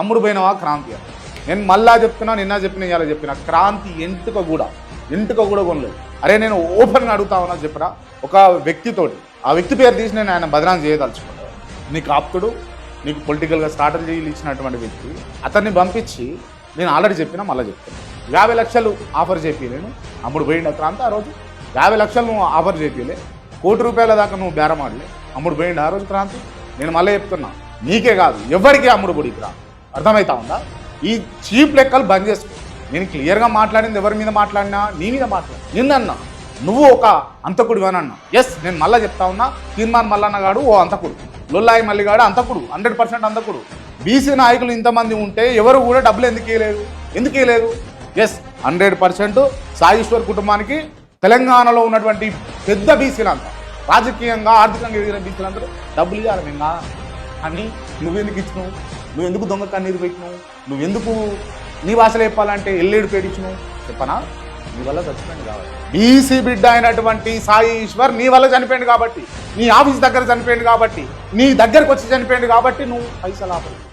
అమ్ముడు పోయినవా క్రాంతి అని. నేను మళ్ళా చెప్తున్నా నిన్న చెప్పిన ఇవాళ చెప్పిన క్రాంతి ఎంటుక కూడా ఎంటుక కూడా కొనలేదు. అరే నేను ఓపెన్గా అడుగుతా ఉన్నా చెప్పరా? ఒక వ్యక్తితోటి. ఆ వ్యక్తి పేరు తీసి నేను ఆయన బదనాం చేయదలుచుకున్నాను నీకు ఆప్తుడు నీకు పొలిటికల్గా స్ట్రాటజీలు ఇచ్చినటువంటి వ్యక్తి అతన్ని పంపించి నేను ఆల్రెడీ చెప్పినా మళ్ళీ చెప్తాను యాభై లక్షలు ఆఫర్ చేపియలేను అమ్ముడు పోయిండు క్రాంతి ఆ రోజు. యాభై లక్షలు నువ్వు ఆఫర్ చేపియలే కోటి రూపాయల దాకా నువ్వు బేరం ఆడలే అమ్ముడు పోయిండు ఆ రోజు క్రాంతి. నేను మళ్ళీ చెప్తున్నా నీకే కాదు ఎవరికి అమ్ముడు పొడి క్రాంతి అర్థమవుతా ఉందా? ఈ చీప్ లెక్కలు బంద్ చేసుకో. నేను క్లియర్గా మాట్లాడింది ఎవరి మీద మాట్లాడినా నీ మీద మాట్లాడి నిన్నన్నా నువ్వు ఒక అంతకుడు అని అన్నా ఎస్ నేను మళ్ళీ చెప్తా ఉన్నా తీర్మాన్ మల్లన్న గాడు ఓ అంతకుడు. లొల్లాయి మల్లిగాడు అంతకుడు హండ్రెడ్ పర్సెంట్ అంతకుడు. బీసీ నాయకులు ఇంతమంది ఉంటే ఎవరు కూడా డబ్బులు ఎందుకు ఇవ్వలేదు ఎందుకు ఇవ్వలేదు ఎస్ హండ్రెడ్ పర్సెంట్ సాయిశ్వర్ కుటుంబానికి తెలంగాణలో ఉన్నటువంటి పెద్ద బీసీలంతా రాజకీయంగా ఆర్థికంగా ఎదిగిన బీసీలందరూ డబ్బులు ఇవ్వాలి మేము అని నువ్వెందుకు ఇచ్చినావు? నువ్వు ఎందుకు దొంగ కన్నీరు పెట్టినావు? నువ్వెందుకు నీ భాషలో చెప్పాలంటే ఎల్లేడు పేడించినావు చెప్పనా? నీ వల్ల చచ్చిపోయింది కాబట్టి. బీసీ బిడ్డ అయినటువంటి సాయి ఈశ్వర్ నీ వల్ల చనిపోయింది కాబట్టి నీ ఆఫీస్ దగ్గర చనిపోయింది కాబట్టి నీ దగ్గరకు వచ్చి చనిపోయింది కాబట్టి నువ్వు పైసలు ఆపలేదు